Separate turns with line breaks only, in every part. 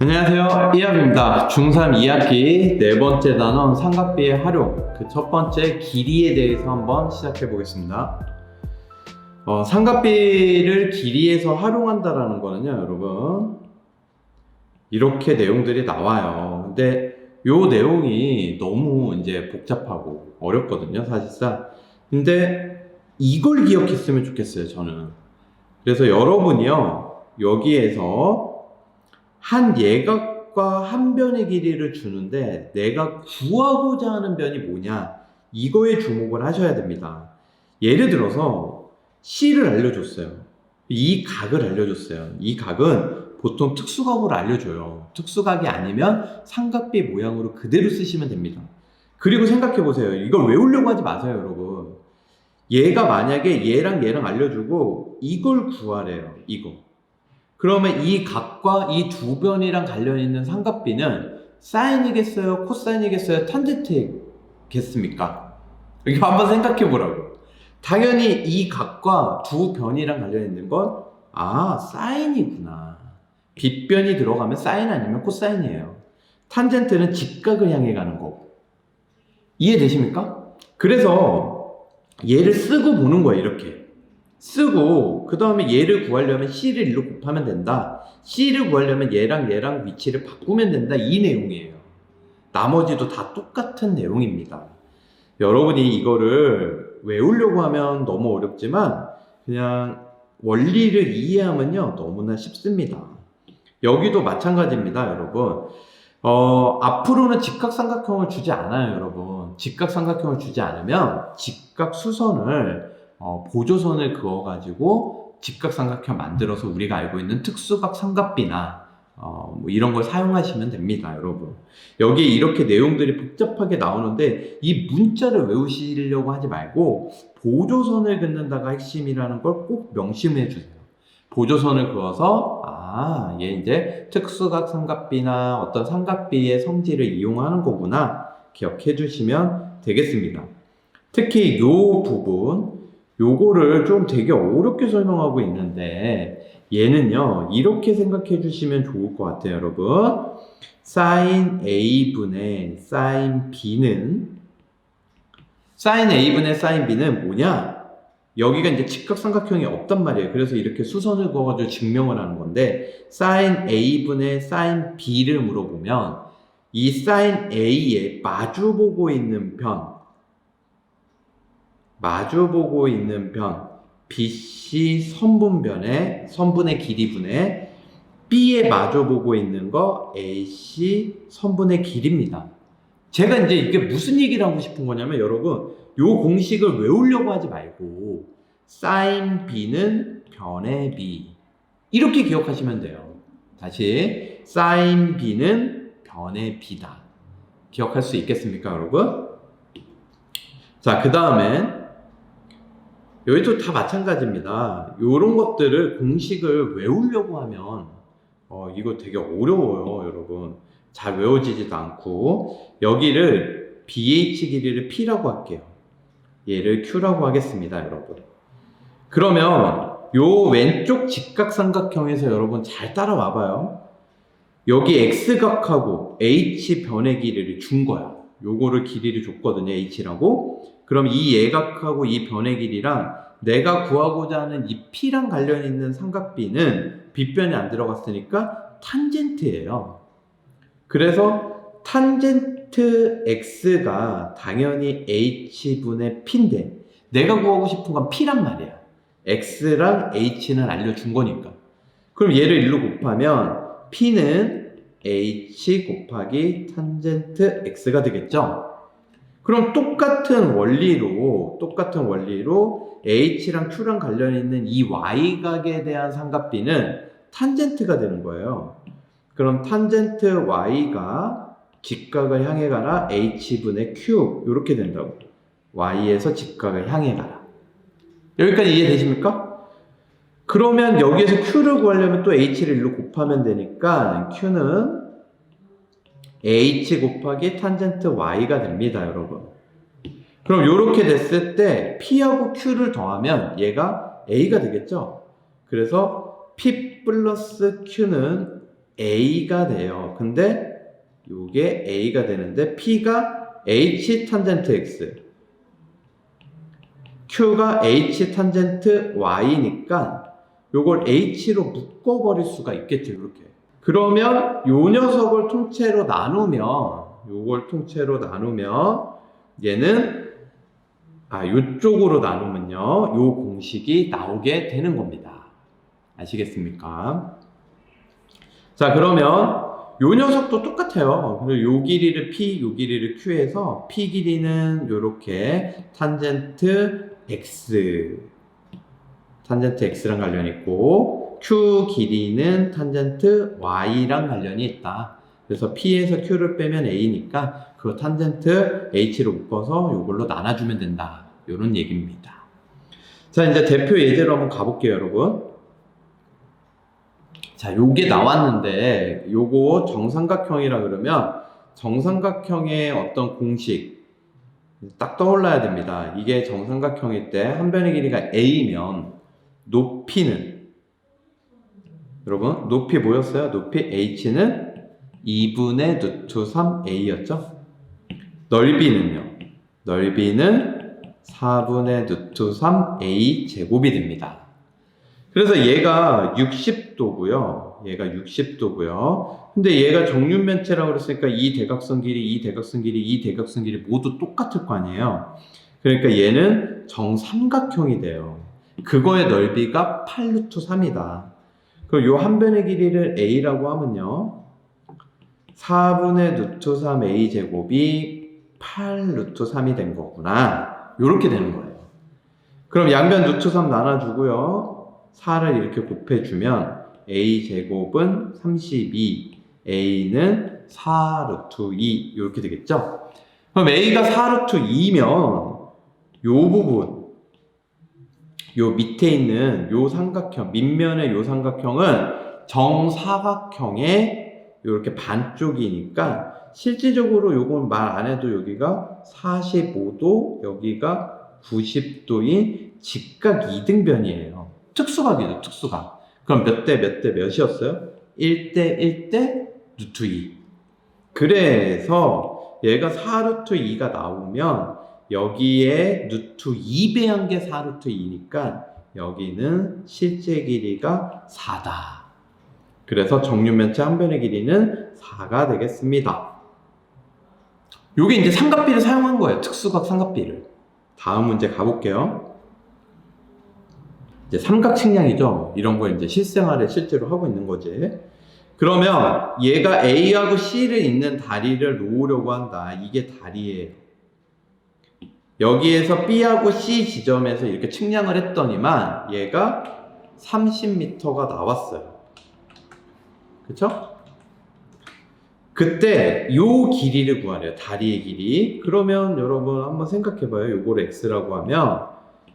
안녕하세요. 이합입니다. 중3 2학기 네 번째 단원 삼각비의 활용 그 첫 번째 길이에 대해서 한번 시작해 보겠습니다. 어, 삼각비를 길이에서 활용한다라는 거는요, 여러분 이렇게 내용들이 나와요. 근데 요 내용이 너무 이제 복잡하고 어렵거든요, 사실상. 근데 이걸 기억했으면 좋겠어요, 저는. 그래서 여러분이요, 여기에서 한 예각과 한 변의 길이를 주는데 내가 구하고자 하는 변이 뭐냐 이거에 주목을 하셔야 됩니다. 예를 들어서 C를 알려줬어요. 이 각을 알려줬어요. 이 각은 보통 특수각으로 알려줘요. 특수각이 아니면 삼각비 모양으로 그대로 쓰시면 됩니다. 그리고 생각해 보세요. 이걸 외우려고 하지 마세요, 여러분. 얘가 만약에 얘랑 얘랑 알려주고 이걸 구하래요. 이거. 그러면 이 각과 이 두 변이랑 관련 있는 삼각비는 사인이겠어요? 코사인이겠어요? 탄젠트겠습니까? 이거 한번 생각해 보라고. 당연히 이 각과 두 변이랑 관련 있는 건, 아, 사인이구나. 빗변이 들어가면 사인 아니면 코사인이에요. 탄젠트는 직각을 향해 가는 거고. 이해되십니까? 그래서 얘를 쓰고 보는 거예요, 이렇게. 쓰고 그 다음에 얘를 구하려면 C를 1로 곱하면 된다. C를 구하려면 얘랑 얘랑 위치를 바꾸면 된다. 이 내용이에요. 나머지도 다 똑같은 내용입니다. 여러분이 이거를 외우려고 하면 너무 어렵지만 그냥 원리를 이해하면요 너무나 쉽습니다. 여기도 마찬가지입니다, 여러분. 어, 앞으로는 직각삼각형을 주지 않아요, 여러분. 직각삼각형을 주지 않으면 직각수선을 어, 보조선을 그어가지고 직각삼각형 만들어서 우리가 알고 있는 특수각 삼각비나 어, 뭐 이런 걸 사용하시면 됩니다, 여러분. 여기에 이렇게 내용들이 복잡하게 나오는데 이 문자를 외우시려고 하지 말고 보조선을 긋는다가 핵심이라는 걸 꼭 명심해 주세요. 보조선을 그어서 아, 얘 이제 특수각 삼각비나 어떤 삼각비의 성질을 이용하는 거구나 기억해 주시면 되겠습니다. 특히 요 부분 요거를 좀 되게 어렵게 설명하고 있는데 얘는요 이렇게 생각해 주시면 좋을 것 같아요 여러분. sin a분의 sin b는 sin a분의 sin b는 뭐냐? 여기가 이제 직각삼각형이 없단 말이에요. 그래서 이렇게 수선을 그어가지고 증명을 하는 건데 sin a분의 sin b를 물어보면 이 sin a에 마주보고 있는 편 마주보고 있는 변 BC 선분변의 선분의 길이분의 B에 마주보고 있는 거 AC 선분의 길입니다. 제가 이제 이게 무슨 얘기를 하고 싶은 거냐면 여러분 요 공식을 외우려고 하지 말고 sin B는 변의 B 이렇게 기억하시면 돼요. 다시 sin B는 변의 B다. 기억할 수 있겠습니까, 여러분? 자, 그 다음엔 여기도 다 마찬가지입니다. 이런 것들을 공식을 외우려고 하면 어, 이거 되게 어려워요, 여러분. 잘 외워지지도 않고 여기를 BH 길이를 P라고 할게요. 얘를 Q라고 하겠습니다, 여러분. 그러면 요 왼쪽 직각삼각형에서 여러분 잘 따라와 봐요. 여기 X각하고 H 변의 길이를 준 거야. 요거를 길이를 줬거든요, H라고. 그럼 이 예각하고 이 변의 길이랑 내가 구하고자 하는 이 P랑 관련 있는 삼각비는 빗변이 안 들어갔으니까 탄젠트예요. 그래서 탄젠트 X가 당연히 H분의 P인데 내가 구하고 싶은 건 P란 말이야. X랑 H는 알려준 거니까. 그럼 얘를 1로 곱하면 P는 H 곱하기 탄젠트 X가 되겠죠? 그럼 똑같은 원리로, 똑같은 원리로 H랑 Q랑 관련 있는 이 Y각에 대한 삼각비는 탄젠트가 되는 거예요. 그럼 탄젠트 Y가 직각을 향해 가라 H분의 Q 이렇게 된다고. Y에서 직각을 향해 가라. 여기까지 이해되십니까? 그러면 여기에서 Q를 구하려면 또 H를 1로 곱하면 되니까 Q는 H 곱하기 탄젠트 Y가 됩니다, 여러분. 그럼 이렇게 됐을 때 P하고 Q를 더하면 얘가 A가 되겠죠? 그래서 P 플러스 Q는 A가 돼요. 근데 요게 A가 되는데 P가 H 탄젠트 X Q가 H 탄젠트 Y니까 요걸 H로 묶어버릴 수가 있겠죠. 이렇게. 그러면 요 녀석을 통째로 나누면 요걸 통째로 나누면 얘는 아 요쪽으로 나누면요. 요 공식이 나오게 되는 겁니다. 아시겠습니까? 자 그러면 요 녀석도 똑같아요. 그리고 요 길이를 P, 요 길이를 Q해서 P 길이는 요렇게 탄젠트 X 탄젠트 X랑 관련이 있고 Q 길이는 탄젠트 Y랑 관련이 있다. 그래서 P에서 Q를 빼면 A니까 그 탄젠트 H로 묶어서 이걸로 나눠주면 된다. 이런 얘기입니다. 자, 이제 대표 예제로 한번 가볼게요, 여러분. 자, 요게 나왔는데, 요거 정삼각형이라 그러면 정삼각형의 어떤 공식 딱 떠올라야 됩니다. 이게 정삼각형일 때 한 변의 길이가 A면 높이는 여러분 높이 뭐였어요? 높이 H는 2분의 루트 3A였죠? 넓이는요? 넓이는 4분의 루트 3A 제곱이 됩니다. 그래서 얘가 60도고요. 얘가 60도고요. 근데 얘가 정육면체라고 그랬으니까 이 대각선 길이, 이 대각선 길이, 이 대각선 길이 모두 똑같을 거 아니에요. 그러니까 얘는 정삼각형이 돼요. 그거의 넓이가 8루트 3이다. 그럼 요 한 변의 길이를 a라고 하면요. 4분의 루트 3 a 제곱이 8 루트 3이 된 거구나. 요렇게 되는 거예요. 그럼 양변 루트 3 나눠주고요. 4를 이렇게 곱해주면 a 제곱은 32, a는 4 루트 2 이렇게 되겠죠? 그럼 a가 4 루트 2면 요 부분 요 밑에 있는 요 삼각형 밑면의 요 삼각형은 정사각형의 이렇게 반쪽이니까 실질적으로 요건 말 안 해도 여기가 45도 여기가 90도인 직각 2등변이에요. 특수각이죠, 특수각. 그럼 몇 대 몇 대 몇이었어요? 1대 1대 루트 2. 그래서 얘가 4루트 2가 나오면 여기에 루트 2배한 게 4루트 2니까 여기는 실제 길이가 4다. 그래서 정육면체 한 변의 길이는 4가 되겠습니다. 요게 이제 삼각비를 사용한 거예요. 특수각 삼각비를. 다음 문제 가볼게요. 이제 삼각 측량이죠. 이런 거 이제 실생활에 실제로 하고 있는 거지. 그러면 얘가 A하고 C를 잇는 다리를 놓으려고 한다. 이게 다리예요. 여기에서 B하고 C 지점에서 이렇게 측량을 했더니만 얘가 30m가 나왔어요. 그쵸? 그때 요 길이를 구하래요. 다리의 길이. 그러면 여러분 한번 생각해봐요. 요거를 X라고 하면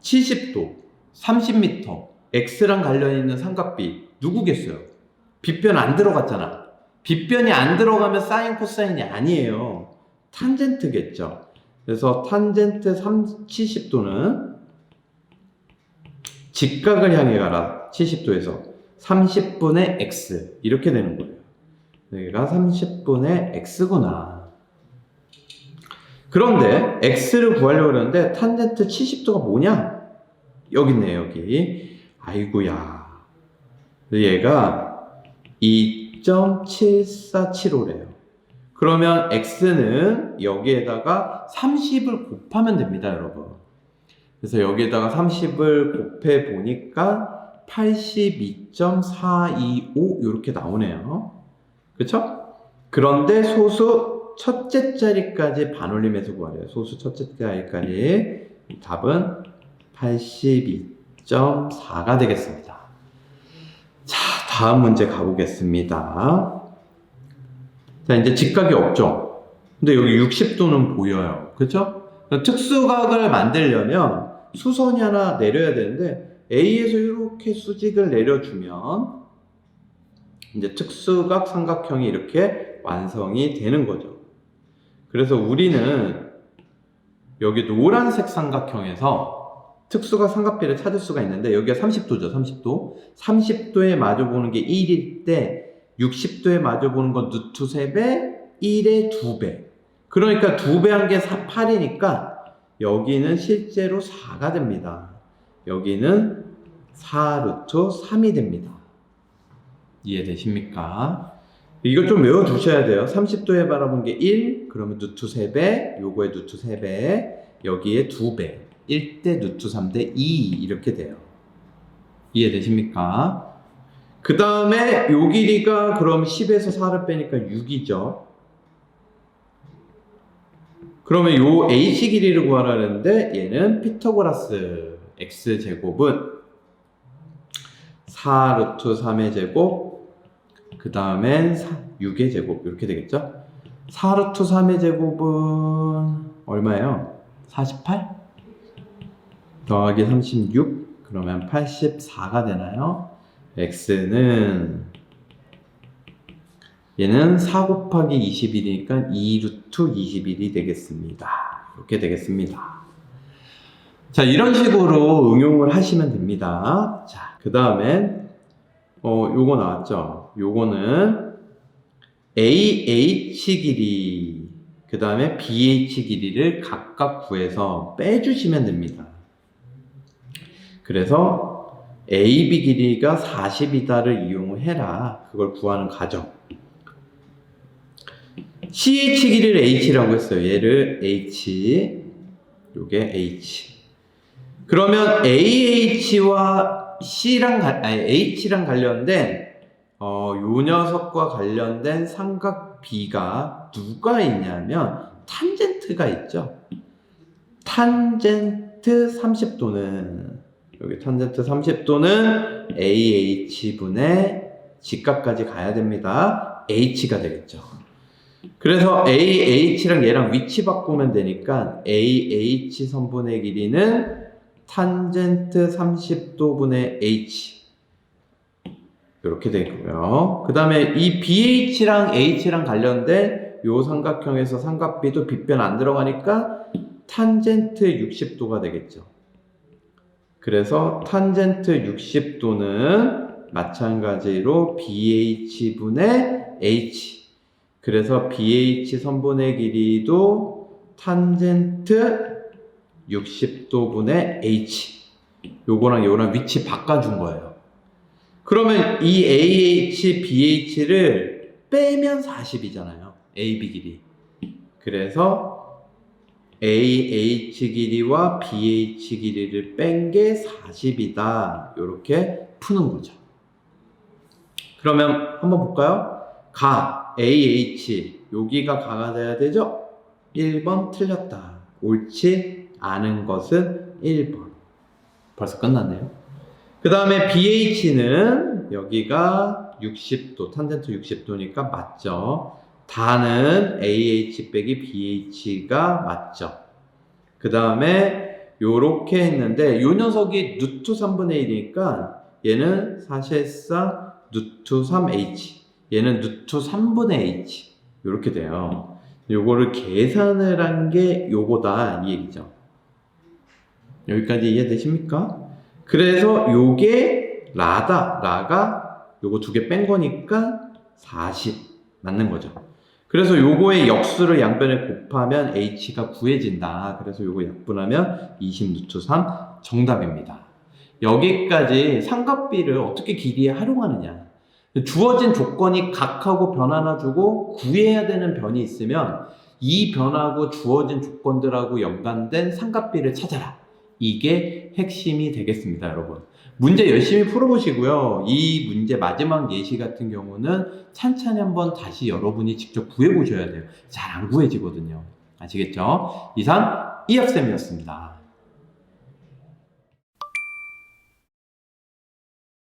70도, 30m, X랑 관련 있는 삼각비 누구겠어요? 빗변 안 들어갔잖아. 빗변이 안 들어가면 사인 코사인이 아니에요. 탄젠트겠죠. 그래서 탄젠트 3, 70도는 직각을 향해 가라. 70도에서 30분의 x 이렇게 되는 거예요. 여기가 30분의 x구나. 그런데 x를 구하려고 그러는데 탄젠트 70도가 뭐냐? 여기 있네 여기. 아이구야. 얘가 2.7475래요. 그러면 x는 여기에다가 30을 곱하면 됩니다, 여러분. 그래서 여기에다가 30을 곱해 보니까 82.425 이렇게 나오네요. 그쵸? 그런데 소수 첫째 자리까지 반올림해서 구하래요. 소수 첫째 자리까지 답은 82.4가 되겠습니다. 자, 다음 문제 가보겠습니다. 자, 이제 직각이 없죠? 근데 여기 60도는 보여요. 그쵸? 특수각을 만들려면 수선이 하나 내려야 되는데 A에서 이렇게 수직을 내려주면 이제 특수각 삼각형이 이렇게 완성이 되는 거죠. 그래서 우리는 여기 노란색 삼각형에서 특수각 삼각비를 찾을 수가 있는데 여기가 30도죠. 30도. 30도에 마주 보는 게 1일 때 60도에 마주보는 건 루트 3배, 1의 2배. 그러니까 2배 한 게 8이니까 여기는 실제로 4가 됩니다. 여기는 4 루트 3이 됩니다. 이해되십니까? 이걸 좀 외워두셔야 돼요. 30도에 바라본 게 1, 그러면 루트 3배, 요거에 루트 3배, 여기에 2배. 1대 루트 3대 2 이렇게 돼요. 이해되십니까? 그 다음에 요 길이가 그럼 10에서 4를 빼니까 6이죠. 그러면 요 h 길이를 구하라는데 얘는 피타고라스 x 제곱은 4 루트 3의 제곱 그 다음엔 6의 제곱 이렇게 되겠죠? 4 루트 3의 제곱은 얼마예요? 48? 더하기 36 그러면 84가 되나요? X는 얘는 4 곱하기 21이니까 2 루트 21이 되겠습니다. 이렇게 되겠습니다. 자, 이런 식으로 응용을 하시면 됩니다. 자, 그 다음에, 어, 요거 나왔죠? 요거는 AH 길이, 그 다음에 BH 길이를 각각 구해서 빼주시면 됩니다. 그래서 AB 길이가 40이다를 이용해라. 그걸 구하는 과정. CH 길이를 H라고 했어요. 얘를 H, 요게 H. 그러면 AH와 C랑, 가- 아니, H랑 관련된, 어, 요 녀석과 관련된 삼각 B가 누가 있냐면, 탄젠트가 있죠. 탄젠트 30도는, 여기 탄젠트 30도는 AH분의 직각까지 가야 됩니다. H가 되겠죠. 그래서 AH랑 얘랑 위치 바꾸면 되니까 AH 선분의 길이는 탄젠트 30도분의 H 이렇게 되고요. 그 다음에 이 BH랑 H랑 관련된 요 삼각형에서 삼각비도 빗변 안 들어가니까 탄젠트 60도가 되겠죠. 그래서 탄젠트 60도는 마찬가지로 BH분의 H 그래서 BH 선분의 길이도 탄젠트 60도분의 H 요거랑 요거랑 위치 바꿔준 거예요. 그러면 이 AH, BH를 빼면 40이잖아요. AB 길이. 그래서 AH 길이와 BH 길이를 뺀 게 40이다. 이렇게 푸는 거죠. 그러면 한번 볼까요? 가 AH 여기가 가가 돼야 되죠? 1번 틀렸다. 옳지 않은 것은 1번. 벌써 끝났네요. 그 다음에 BH는 여기가 60도, 탄젠트 60도니까 맞죠. 다는 AH 빼기 BH가 맞죠. 그 다음에 요렇게 했는데 요 녀석이 루트 3분의 1이니까 얘는 사실상 루트 3H 얘는 루트 3분의 H 이렇게 돼요. 요거를 계산을 한 게 요거다 이 얘기죠. 여기까지 이해되십니까? 그래서 요게 라다 라가 요거 두 개 뺀 거니까 40 맞는 거죠. 그래서 요거의 역수를 양변에 곱하면 h가 구해진다. 그래서 요거 약분하면 20 루트 3 정답입니다. 여기까지 삼각비를 어떻게 길이에 활용하느냐. 주어진 조건이 각하고 변 하나 주고 구해야 되는 변이 있으면 이 변하고 주어진 조건들하고 연관된 삼각비를 찾아라. 이게 핵심이 되겠습니다, 여러분. 문제 열심히 풀어보시고요. 이 문제 마지막 예시 같은 경우는 찬찬히 한번 다시 여러분이 직접 구해보셔야 돼요. 잘 안 구해지거든요. 아시겠죠? 이상 이학쌤이었습니다.